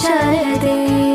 शरदे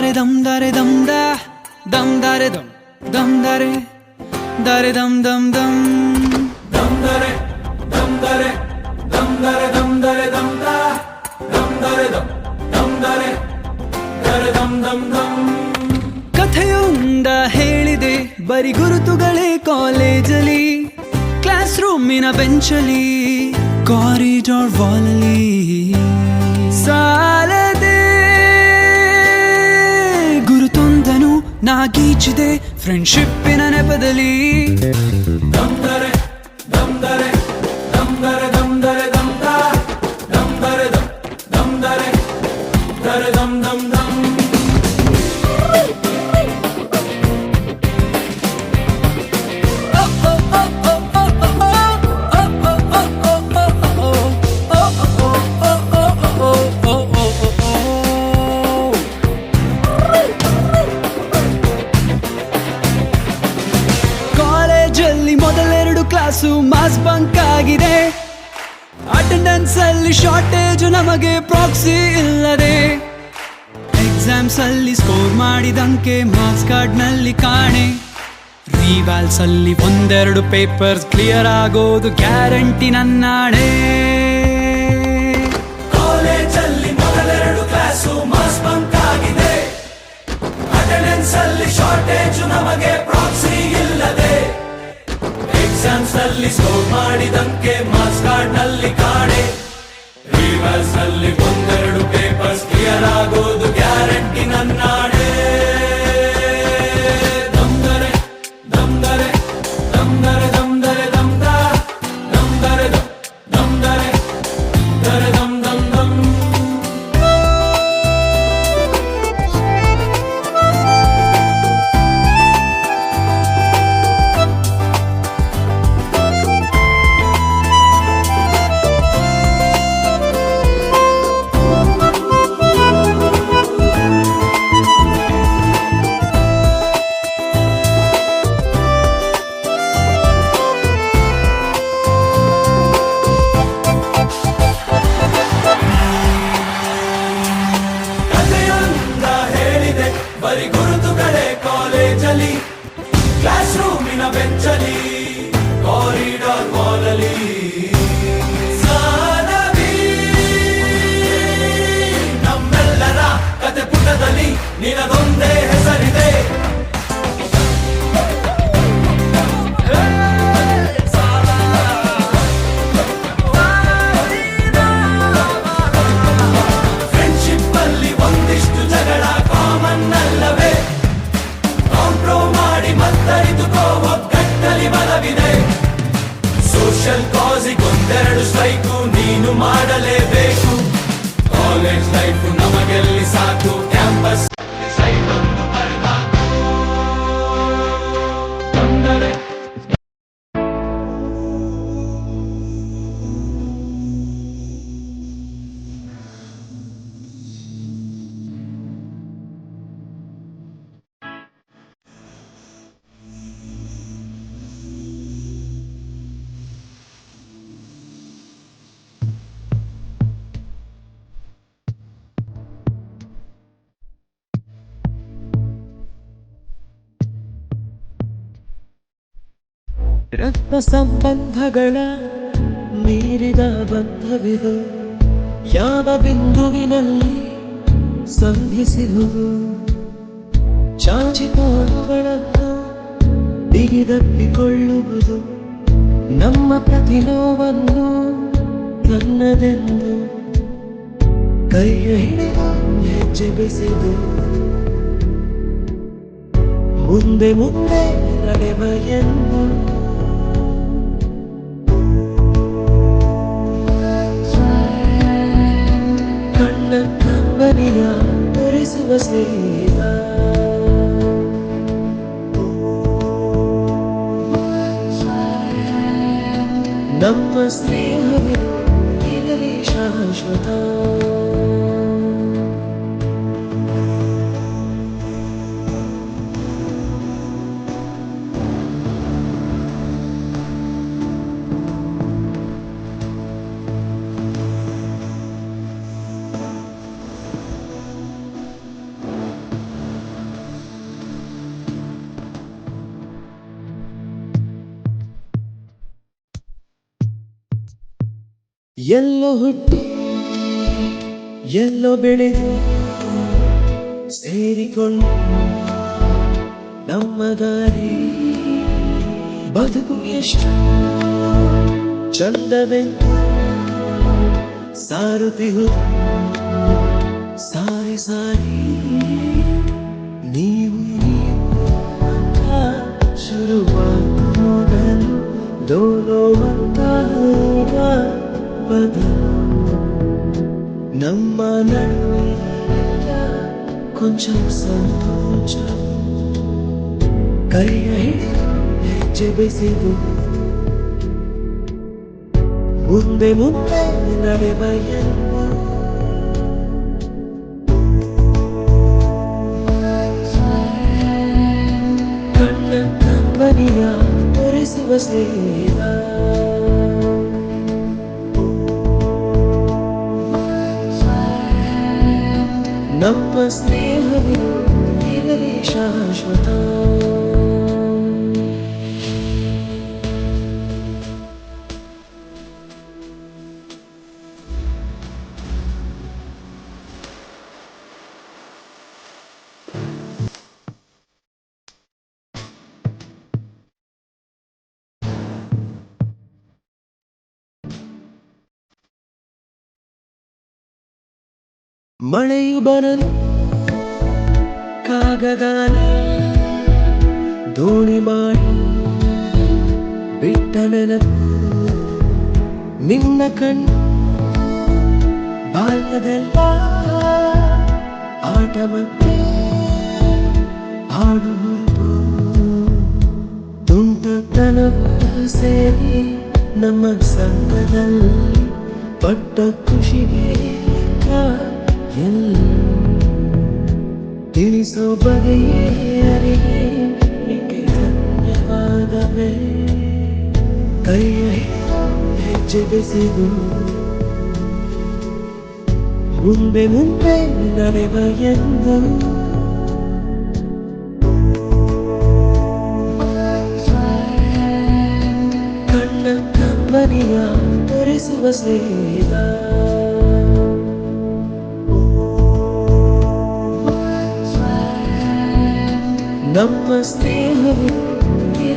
ದಮ್ದಾರೆ ದಮ್ದ ದಮ್ದಾರೆ ದಮ್ ದಾರೆ ದಮ್ ದಮ್ ದಮ್ ದಮ್ದಾರೆ ದಮ್ದಾರೆ ದಮ್ದಾರೆ ದಮ್ದಾರೆ ದಮ್ದ ದಮ್ದಾರೆ ದಮ್ ದಮ್ದಾರೆ ದಾರೆ ದಮ್ ದಮ್ ದಮ್ ಕಥೆಯೊಂದ ಹೇಳಿದೆ, ಬರಿ ಗುರುತುಗಳೇ ಕಾಲೇಜಲ್ಲಿ ಕ್ಲಾಸ್ ರೂಮಿನ ಬೆಂಚಲಿ ಕಾರಿಡಾರ್ ವಾಲಲ್ಲಿ. ಸಾಲದೆ ನಾಗೀಚಿದೆ ಫ್ರೆಂಡ್ಶಿಪ್ಪಿನ ನೆಪದಲ್ಲಿ. ಮಾಸ್ ಬಂಕ್ ಆಗಿದೆ. ಅಟೆಂಡೆನ್ಸ್ ಅಲ್ಲಿ ಶಾರ್ಟೇಜ್ ನಮಗೆ ಪ್ರಾಕ್ಸಿ ಇಲ್ಲದೆ. ಎಕ್ಸಾಮ್ಸ್ ಅಲ್ಲಿ ಸ್ಕೋರ್ ಮಾಡಿದಂಕೆ ಮಾರ್ಕ್ಸ್ ಕಾರ್ಡ್ನಲ್ಲಿ ಕಾಣೆ. ರಿವಾಲ್ಸ್ ಅಲ್ಲಿ ಒಂದೆರಡು ಪೇಪರ್ಸ್ ಕ್ಲಿಯರ್ ಆಗೋದು ಗ್ಯಾರಂಟಿ ನನ್ನಾಡೆ ಅಲ್ಲಿ ಸ್ಕೋರ್ ಮಾಡಿದಂಕೆ ಮಾಸ್ಕಾರ್ಡ್ನಲ್ಲಿ ಕಾರ್ಡ್ನಲ್ಲಿ ಕಾಣೆ. ರಿವರ್ಸ್ ಅಲ್ಲಿ ಒಂದೆರಡು ಪೇಪರ್ಸ್ ಕ್ಲಿಯರ್ ಆಗೋದು. ರಕ್ತ ಸಂಬಂಧಗಳ ಮೀರಿದ ಬಂಧವಿದು. ಯಾವ ಬಿಂದುವಿನಲ್ಲಿ ಸಂಧಿಸಿರುವುದು ಚಾಚಿತೋಳುಗಳನ್ನು ಬಿಗಿದಪ್ಪಿಕೊಳ್ಳುವುದು ನಮ್ಮ ಪ್ರತಿ ನೋವನ್ನು ತನ್ನದೆಂದು ಕೈಯ ಹಿಡಿದು ಹೆಜ್ಜೆ ಬೆಸೆದು. ಮುಂದೆ ಮುಂದೆ ನಡೆವ ಎಂದು Maria, eres vacía. Namaste Hari, Idali Shashvata. ಎಲ್ಲೋ ಹುಟ್ಟಿ ಎಲ್ಲೋ ಬೆಳೆದು ಸೇರಿಕೊಂಡು ನಮ್ಮ ದಾರಿ. ಬದುಕು ಎಷ್ಟು ಚಂದವೆಂದು ಸಾರುತಿಹು ಸಾರಿ ಸಾರಿ ನೀವು ನಮ್ಮ ನಡುವಿನ ಕೊಂಚ ಸಂಕೋಚ ಕೈಯ ಹಿಡಿದು ಹೆಜ್ಜೆ ಬೆಸೆದು ಮುಂದೆ ಮುಂದೆ ನಡೆವ ಎಂದು ಕಣ್ಣ ಕಂಬನಿಯ ತೋರಿಸುವ ಸ್ನೇಹ न स्नेहविषः ಮಳೆಯು ಬರಲು, ಕಾಗದಾನ ದೋಣಿ ಮಾಡಿ, ಬಿಟ್ಟ ನೆನಪು ನಿನ್ನ ಕಣ್ಣು ಬಾಲ್ಯದೆಲ್ಲ ಆಟ ಮತ್ತೆ ಹಾಡು ತುಂಟತನ ಸೇರಿ ನಮ್ಮ ಸಂಘದಲ್ಲಿ ಪಟ್ಟ ಖುಷಿಗೆ ತಿಳಿಸೋ ಬಗೆಯೇ ಅರಿವೆ ನಿಂಗೆ ಧನ್ಯವಾದವೇ ಕೈಯ ಹೆಜ್ಜೆ ಬೆಸೆದು ಮುಂದೆ ಮುಂದೆ ನಡೆವ ಎಂದು ಕಣ್ಣ ಕಂಬನಿಯ ತೋರಿಸುವ ಸ್ನೇಹ नमस्ते गम्बस्तेहूलेशास्वता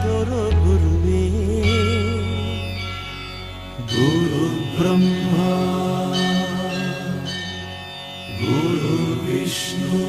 तोर गुरुवे गुरु ब्रह्मा गुरु विष्णु